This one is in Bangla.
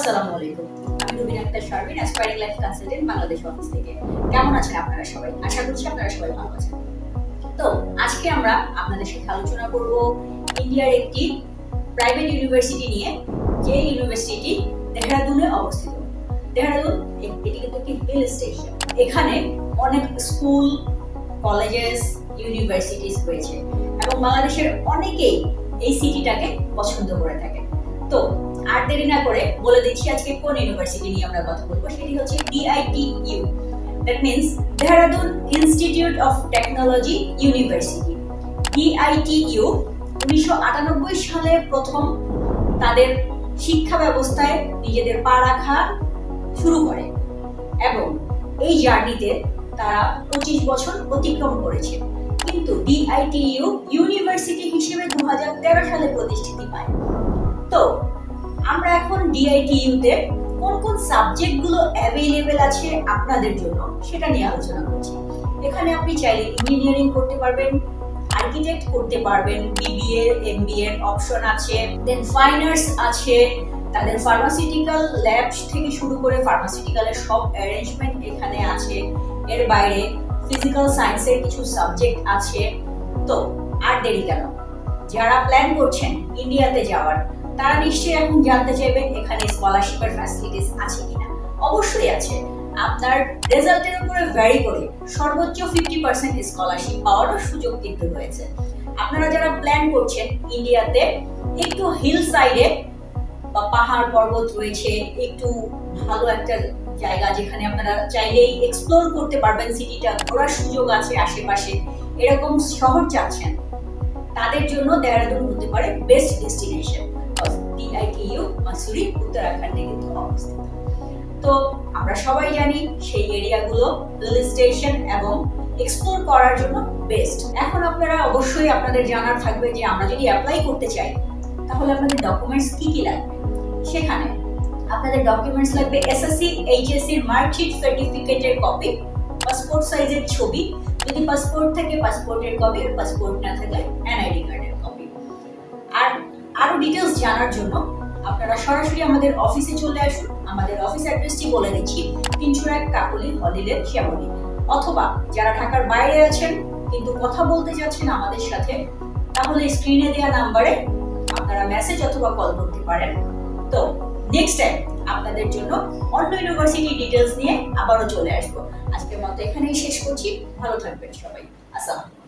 আসসালামু আলাইকুম। আমি Rubin Akter Sharmin aspiring life consultant Bangladesh office থেকে। কেমন আছেন আপনারা সবাই? আশা করছি আপনারা সবাই ভালো আছেন। তো, আজকে আমরা আপনাদের সাথে আলোচনা করব ইন্ডিয়ার একটি প্রাইভেট ইউনিভার্সিটি নিয়ে। যে ইউনিভার্সিটি দেহরাদুনে অবস্থিত। দেহরাদুন এটি কিন্তু একটি হিল স্টেশন এখানে অনেক স্কুল কলেজেস ইউনিভার্সিটিস রয়েছে। এবং বাংলাদেশের অনেকেই এই সিটিটাকে পছন্দ করে থাকে তো আর দেরি না করে বলে দিচ্ছি, আজকে কোন ইউনিভার্সিটি নিয়ে আমরা কথা বলব? সেটি হচ্ছে DITU that means Dehradun Institute of Technology University DITU উনিশশো আটানব্বই সালে প্রথম তাদের শিক্ষা ব্যবস্থায় নিজেদের পা রাখা শুরু করে এবং এই জার্নিতে তারা পঁচিশ বছর অতিক্রম করেছে। কিন্তু ডিআইটিইউ ইউনিভার্সিটি হিসেবে দু হাজার তেরো সালে প্রতিষ্ঠিত পায়। তো আমরা এখন ডিআইটিইউতে কোন কোন সাবজেক্টগুলো অ্যাভেলেবেল আছে আপনাদের জন্য সেটা নিয়ে আলোচনা করছি। এখানে আপনি চাইলে ইঞ্জিনিয়ারিং করতে পারবেন আর্কিটেক্ট করতে পারবেন বিবিএ এমবিএ অপশন আছে দেন ফাইন আছে, তাদের ফার্মাসিউটিক্যাল ল্যাব থেকে শুরু করে ফার্মাসিউটিক্যালের সব অ্যারেঞ্জমেন্ট এখানে আছে, এর বাইরে ফিজিক্যাল সায়েন্সের কিছু সাবজেক্ট আছে। তো আর দেরি কেন? যারা প্ল্যান করছেন ইন্ডিয়াতে যাওয়ার তারা নিশ্চয়ই এখন জানতে চাইবেন এখানে স্কলারশিপের ফ্যাসিলিটিস আছে কিনা। অবশ্যই আছে। আপনার রেজাল্টের উপরে ভ্যারি করে সর্বোচ্চ ফিফটি পার্সেন্ট স্কলারশিপ পাওয়ারও সুযোগ কিন্তু রয়েছে। আপনারা যারা প্ল্যান করছেন ইন্ডিয়াতে একটু হিল সাইডে বা পাহাড় পর্বত রয়েছে, একটু ভালো একটা জায়গা যেখানে আপনারা চাইলেই এক্সপ্লোর করতে পারবেন সিটিটা ঘোরার সুযোগ আছে আশেপাশে, এরকম শহর চাচ্ছেন, তাদের জন্য দেহরাদুন হতে পারে বেস্ট ডেস্টিনেশন ডিআইটিইউ মাসুরি উত্তরাখণ্ডে কিন্তু অবস্থিত। তো আমরা সবাই জানি সেই এরিয়াগুলো হিল স্টেশন এবং এক্সপ্লোর করার জন্য বেস্ট এখন আপনারা অবশ্যই আপনাদের জানার থাকবে যে আমরা যদি অ্যাপ্লাই করতে চাই, তাহলে আপনাদের ডকুমেন্টস কি কি লাগবে? সেখানে আপনাদের ডকুমেন্টস লাগবে এসএসসি এইচএসসি মার্কশিট সার্টিফিকেটের কপি পাসপোর্ট সাইজের ছবি। যদি পাসপোর্ট থাকে পাসপোর্টের কপি পাসপোর্ট না থাকলে এনআইডি কার্ডের ডিটেলস জানার জন্য আপনারা সরাসরি আমাদের অফিসে চলে আসুন। আমাদের অফিস অ্যাড্রেসটি বলে দিচ্ছি তিনশো এক কাকলি হলিডে শ্যামলী অথবা যারা ঢাকার বাইরে আছেন, কিন্তু কথা বলতে যাচ্ছেন আমাদের সাথে, তাহলে স্ক্রিনে দেওয়া নাম্বারে আপনারা মেসেজ অথবা কল করতে পারেন। তো নেক্সট টাইম আপনাদের জন্য অন্য ইউনিভার্সিটি ডিটেলস নিয়ে আবারও চলে আসব। আজকের মতো এখানেই শেষ করছি। ভালো থাকবেন সবাই। আসসালাম